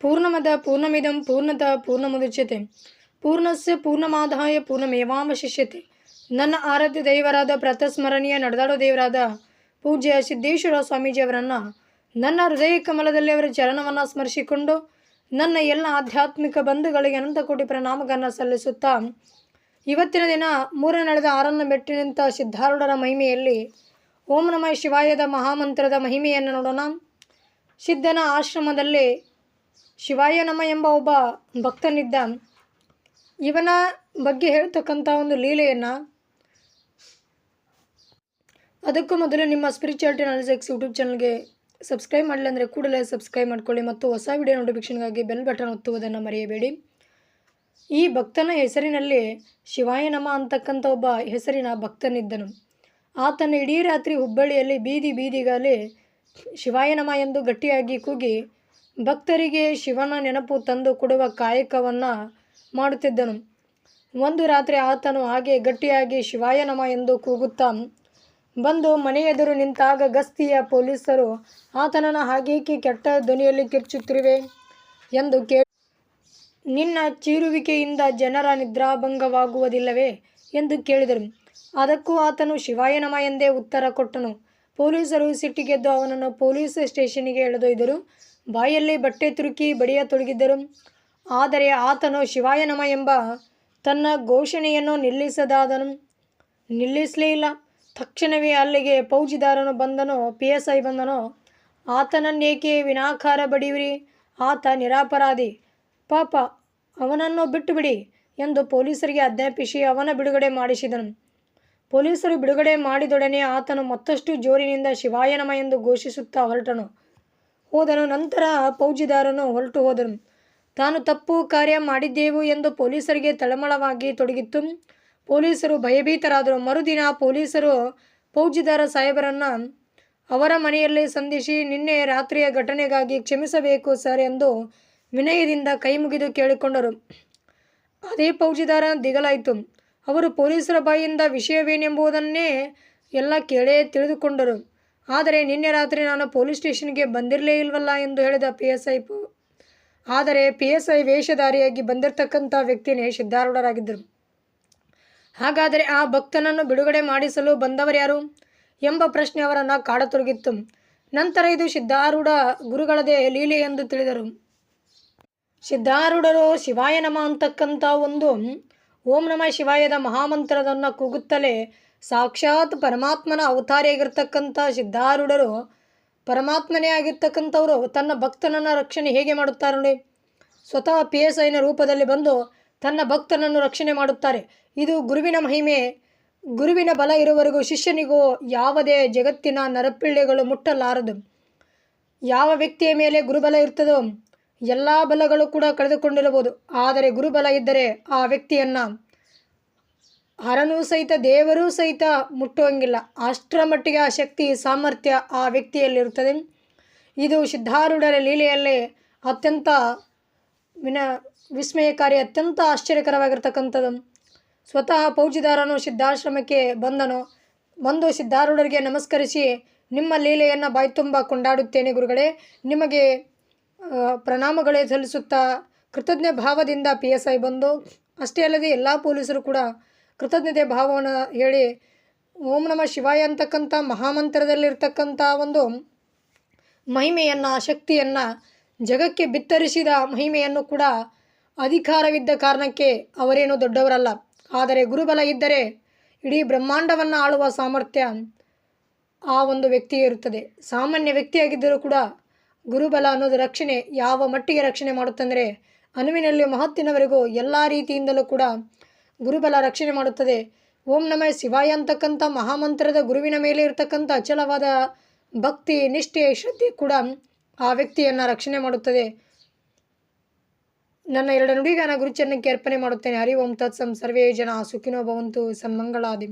ಪೂರ್ಣಮದ ಪೂರ್ಣಮಿದಂ ಪೂರ್ಣದ ಪೂರ್ಣಮುದಚ್ಯತೆ ಪೂರ್ಣಸ್ಯ ಪೂರ್ಣಮಾದಾಯ ಪೂರ್ಣಮೇವಾವಶಿಷ್ಯತೆ ನನ್ನ ಆರಾಧ್ಯ ದೈವರಾದ ಪ್ರತಸ್ಮರಣೀಯ ನಡೆದಾಡೋ ದೇವರಾದ ಪೂಜ್ಯ ಸಿದ್ದೇಶ್ವರ ಸ್ವಾಮೀಜಿಯವರನ್ನು ನನ್ನ ಹೃದಯ ಕಮಲದಲ್ಲಿ ಅವರ ಚರಣವನ್ನು ಸ್ಮರಿಸಿಕೊಂಡು ನನ್ನ ಎಲ್ಲ ಆಧ್ಯಾತ್ಮಿಕ ಬಂಧುಗಳಿಗೆ ಅನಂತ ಕೋಟಿ ಪ್ರಣಾಮಗಳನ್ನು ಸಲ್ಲಿಸುತ್ತಾ ಇವತ್ತಿನ ದಿನ ಮೂರ ನಡೆದ ಆರನ್ನ ಬೆಟ್ಟಿನಂತ ಸಿದ್ಧಾರೂಢರ ಮಹಿಮೆಯಲ್ಲಿ ಓಂ ನಮ ಶಿವಾಯದ ಮಹಾಮಂತ್ರದ ಮಹಿಮೆಯನ್ನು ನೋಡೋಣ. ಸಿದ್ಧನ ಆಶ್ರಮದಲ್ಲಿ ಶಿವಾಯ ನಮ ಎಂಬ ಒಬ್ಬ ಭಕ್ತನಿದ್ದ. ಇವನ ಬಗ್ಗೆ ಹೇಳ್ತಕ್ಕಂಥ ಒಂದು ಲೀಲೆಯನ್ನು ಅದಕ್ಕೂ ಮೊದಲು ನಿಮ್ಮ ಸ್ಪಿರಿಚುಯಾಲಿಟಿ ನಾಲೆಜ್ ಯೂಟ್ಯೂಬ್ ಚಾನಲ್ಗೆ ಸಬ್ಸ್ಕ್ರೈಬ್ ಮಾಡಲಿ ಅಂದರೆ ಕೂಡಲೇ ಸಬ್ಸ್ಕ್ರೈಬ್ ಮಾಡ್ಕೊಳ್ಳಿ ಮತ್ತು ಹೊಸ ವಿಡಿಯೋ ನೋಟಿಫಿಕೇಷನ್ಗಾಗಿ ಬೆಲ್ ಬಟನ್ ಒತ್ತುವುದನ್ನು ಮರೆಯಬೇಡಿ. ಈ ಭಕ್ತನ ಹೆಸರಿನಲ್ಲಿ ಶಿವಾಯ ನಮ ಅಂತಕ್ಕಂಥ ಒಬ್ಬ ಹೆಸರಿನ ಭಕ್ತನಿದ್ದನು. ಆತನ ಇಡೀ ರಾತ್ರಿ ಹುಬ್ಬಳ್ಳಿಯಲ್ಲಿ ಬೀದಿ ಬೀದಿಗಾಲಿ ಶಿವಾಯ ನಮ ಎಂದು ಗಟ್ಟಿಯಾಗಿ ಕೂಗಿ ಭಕ್ತರಿಗೆ ಶಿವನ ನೆನಪು ತಂದು ಕೊಡುವ ಕಾಯಕವನ್ನು ಮಾಡುತ್ತಿದ್ದನು. ಒಂದು ರಾತ್ರಿ ಆತನು ಹಾಗೆ ಗಟ್ಟಿಯಾಗಿ ಶಿವಾಯ ನಮ ಎಂದು ಕೂಗುತ್ತಾ ಬಂದು ಮನೆ ಎದುರು ನಿಂತಾಗ ಗಸ್ತಿಯ ಪೊಲೀಸರು, ಆತನನ್ನು ಹಾಗೇಕೆ ಕೆಟ್ಟ ಧ್ವನಿಯಲ್ಲಿ ಕಿರ್ಚುತ್ತಿರುವೆ? ಎಂದು ಕೇಳಿ, ನಿನ್ನ ಚೀರುವಿಕೆಯಿಂದ ಜನರ ನಿದ್ರಾಭಂಗವಾಗುವುದಿಲ್ಲವೇ? ಎಂದು ಕೇಳಿದರು. ಅದಕ್ಕೂ ಆತನು, ಶಿವಾಯ ನಮ ಎಂದೇ ಉತ್ತರ ಕೊಟ್ಟನು. ಪೊಲೀಸರು ಸಿಟ್ಟಿಗೆದ್ದು ಅವನನ್ನು ಪೊಲೀಸ್ ಸ್ಟೇಷನ್ಗೆ ಎಳೆದೊಯ್ದರು. ಬಾಯಲ್ಲಿ ಬಟ್ಟೆ ತುರುಕಿ ಬಡಿಯ ತೊಡಗಿದ್ದರು. ಆದರೆ ಆತನು ಶಿವಾಯ ನಮ ಎಂಬ ತನ್ನ ಘೋಷಣೆಯನ್ನು ನಿಲ್ಲಿಸದಾದನು. ನಿಲ್ಲಿಸಲೇ ಇಲ್ಲ. ತಕ್ಷಣವೇ ಅಲ್ಲಿಗೆ ಫೌಜಿದಾರನು ಬಂದನೋ ಪಿ ಎಸ್ ಐ ಬಂದನೋ. ಆತನನ್ನೇಕೆ ವಿನಾಕಾರ ಬಡಿಯುವಿರಿ? ಆತ ನಿರಾಪರಾಧಿ. ಪಾಪ, ಅವನನ್ನು ಬಿಟ್ಟು ಬಿಡಿ ಎಂದು ಪೊಲೀಸರಿಗೆ ಆಜ್ಞಾಪಿಸಿ ಅವನ ಬಿಡುಗಡೆ ಮಾಡಿಸಿದನು. ಪೊಲೀಸರು ಬಿಡುಗಡೆ ಮಾಡಿದೊಡನೆ ಆತನು ಮತ್ತಷ್ಟು ಜೋರಿನಿಂದ ಶಿವಾಯನಮ ಎಂದು ಘೋಷಿಸುತ್ತಾ ಹೊರಟನು. ಹೋದನು. ನಂತರ ಫೌಜಿದಾರನು ಹೊರಟು ಹೋದನು. ತಾನು ತಪ್ಪು ಕಾರ್ಯ ಮಾಡಿದ್ದೆವು ಎಂದು ಪೊಲೀಸರಿಗೆ ತಳಮಳವಾಗಿ ತೊಡಗಿತ್ತು. ಪೊಲೀಸರು ಭಯಭೀತರಾದರು. ಮರುದಿನ ಪೊಲೀಸರು ಫೌಜಿದಾರ ಸಾಹೇಬರನ್ನು ಅವರ ಮನೆಯಲ್ಲಿ ಸಂಧಿಸಿ, ನಿನ್ನೆ ರಾತ್ರಿಯ ಘಟನೆಗಾಗಿ ಕ್ಷಮಿಸಬೇಕು ಸರ್ ಎಂದು ವಿನಯದಿಂದ ಕೈ ಮುಗಿದು ಕೇಳಿಕೊಂಡರು. ಅದೇ ಫೌಜಿದಾರ ದಿಗಲಾಯಿತು. ಅವರು ಪೊಲೀಸರ ಬಾಯಿಯಿಂದ ವಿಷಯವೇನೆಂಬುದನ್ನೇ ಎಲ್ಲ ಕೇಳೇ ತಿಳಿದುಕೊಂಡರು. ಆದರೆ ನಿನ್ನೆ ರಾತ್ರಿ ನಾನು ಪೊಲೀಸ್ ಸ್ಟೇಷನ್ಗೆ ಬಂದಿರಲೇ ಇಲ್ವಲ್ಲ ಎಂದು ಹೇಳಿದ ಪಿ ಎಸ್ ಐ ಪು, ಆದರೆ ಪಿ ಎಸ್ ಐ ವೇಷಧಾರಿಯಾಗಿ ಬಂದಿರತಕ್ಕಂಥ ವ್ಯಕ್ತಿನೇ ಸಿದ್ಧಾರೂಢರಾಗಿದ್ದರು. ಹಾಗಾದರೆ ಆ ಭಕ್ತನನ್ನು ಬಿಡುಗಡೆ ಮಾಡಿಸಲು ಬಂದವರ್ಯಾರು ಎಂಬ ಪ್ರಶ್ನೆ ಅವರನ್ನು ಕಾಡತೊಡಗಿತ್ತು. ನಂತರ ಇದು ಸಿದ್ಧಾರೂಢ ಗುರುಗಳದೇ ಲೀಲೆ ಎಂದು ತಿಳಿದರು. ಸಿದ್ಧಾರೂಢರು ಶಿವಾಯ ನಮ ಅಂತಕ್ಕಂಥ ಒಂದು ಓಂ ನಮ ಶಿವಾಯದ ಮಹಾಮಂತ್ರದನ್ನು ಕೂಗುತ್ತಲೇ ಸಾಕ್ಷಾತ್ ಪರಮಾತ್ಮನ ಅವತಾರಿಯಾಗಿರ್ತಕ್ಕಂಥ ಸಿದ್ಧಾರೂಢರು ಪರಮಾತ್ಮನೇ ಆಗಿರ್ತಕ್ಕಂಥವರು, ತನ್ನ ಭಕ್ತನನ್ನು ರಕ್ಷಣೆ ಹೇಗೆ ಮಾಡುತ್ತಾರೆ ನೋಡಿ. ಸ್ವತಃ ಪಿ ಎಸ್ ಐನ ರೂಪದಲ್ಲಿ ಬಂದು ತನ್ನ ಭಕ್ತನನ್ನು ರಕ್ಷಣೆ ಮಾಡುತ್ತಾರೆ. ಇದು ಗುರುವಿನ ಮಹಿಮೆ. ಗುರುವಿನ ಬಲ ಇರುವವರೆಗೂ ಶಿಷ್ಯನಿಗೂ ಯಾವುದೇ ಜಗತ್ತಿನ ನರಪಿಳ್ಳೆಗಳು ಮುಟ್ಟಲಾರದು. ಯಾವ ವ್ಯಕ್ತಿಯ ಮೇಲೆ ಗುರುಬಲ ಇರ್ತದೋ, ಎಲ್ಲ ಬಲಗಳು ಕೂಡ ಕಳೆದುಕೊಂಡಿರಬಹುದು. ಆದರೆ ಗುರುಬಲ ಇದ್ದರೆ ಆ ವ್ಯಕ್ತಿಯನ್ನು ಹರನೂ ಸಹಿತ, ದೇವರೂ ಸಹಿತ ಮುಟ್ಟುವಂಗಿಲ್ಲ. ಅಷ್ಟರ ಮಟ್ಟಿಗೆ ಆ ಶಕ್ತಿ, ಸಾಮರ್ಥ್ಯ ಆ ವ್ಯಕ್ತಿಯಲ್ಲಿರುತ್ತದೆ. ಇದು ಸಿದ್ಧಾರೂಢರ ಲೀಲೆಯಲ್ಲೇ ಅತ್ಯಂತ ವಿನ, ವಿಸ್ಮಯಕಾರಿ, ಅತ್ಯಂತ ಆಶ್ಚರ್ಯಕರವಾಗಿರ್ತಕ್ಕಂಥದ್ದು. ಸ್ವತಃ ಪೌಜಿದಾರನು ಸಿದ್ಧಾಶ್ರಮಕ್ಕೆ ಬಂದನು. ಬಂದು ಸಿದ್ಧಾರೂಢರಿಗೆ ನಮಸ್ಕರಿಸಿ, ನಿಮ್ಮ ಲೀಲೆಯನ್ನು ಬಾಯ್ತುಂಬ ಕೊಂಡಾಡುತ್ತೇನೆ ಗುರುಗಳೇ. ನಿಮಗೆ ಪ್ರಣಾಮಗಳೇ ಸಲ್ಲಿಸುತ್ತಾ ಕೃತಜ್ಞ ಭಾವದಿಂದ ಪಿ ಎಸ್ ಐ ಬಂದು, ಅಷ್ಟೇ ಅಲ್ಲದೆ ಎಲ್ಲ ಪೊಲೀಸರು ಕೂಡ ಕೃತಜ್ಞತೆ ಭಾವವನ್ನು ಹೇಳಿ ಓಂ ನಮ ಶಿವಾಯ ಅಂತಕ್ಕಂಥ ಮಹಾಮಂತ್ರದಲ್ಲಿರ್ತಕ್ಕಂಥ ಒಂದು ಮಹಿಮೆಯನ್ನು, ಶಕ್ತಿಯನ್ನು ಜಗಕ್ಕೆ ಬಿತ್ತರಿಸಿದ ಮಹಿಮೆಯನ್ನು ಕೂಡ ಅಧಿಕಾರವಿದ್ದ ಕಾರಣಕ್ಕೆ ಅವರೇನು ದೊಡ್ಡವರಲ್ಲ. ಆದರೆ ಗುರುಬಲ ಇದ್ದರೆ ಇಡೀ ಬ್ರಹ್ಮಾಂಡವನ್ನು ಆಳುವ ಸಾಮರ್ಥ್ಯ ಆ ಒಂದು ವ್ಯಕ್ತಿಗೆ ಇರುತ್ತದೆ. ಸಾಮಾನ್ಯ ವ್ಯಕ್ತಿಯಾಗಿದ್ದರೂ ಕೂಡ ಗುರುಬಲ ಅನ್ನೋದು ರಕ್ಷಣೆ ಯಾವ ಮಟ್ಟಿಗೆ ರಕ್ಷಣೆ ಮಾಡುತ್ತಂದರೆ ಅನುವಿನಲ್ಲಿ ಮಹತ್ತಿನವರೆಗೂ ಎಲ್ಲ ರೀತಿಯಿಂದಲೂ ಕೂಡ ಗುರುಬಲ ರಕ್ಷಣೆ ಮಾಡುತ್ತದೆ. ಓಂ ನಮಃ ಶಿವಾಯ ಅಂತಕ್ಕಂಥ ಮಹಾಮಂತ್ರದ ಗುರುವಿನ ಮೇಲೆ ಇರತಕ್ಕಂಥ ಅಚಲವಾದ ಭಕ್ತಿ, ನಿಷ್ಠೆ, ಶ್ರದ್ಧೆ ಕೂಡ ಆ ವ್ಯಕ್ತಿಯನ್ನು ರಕ್ಷಣೆ ಮಾಡುತ್ತದೆ. ನನ್ನ ಎರಡು ನುಡಿಗಾನ ಗುರುಚರಣಕ್ಕೆ ಅರ್ಪಣೆ ಮಾಡುತ್ತೇನೆ. ಹರಿ ಓಂ ತತ್ಸಂ ಸರ್ವೇ ಜನ ಸುಖಿನೋ ಭವಂತು ಸನ್ಮಂಗಳಾದಿ.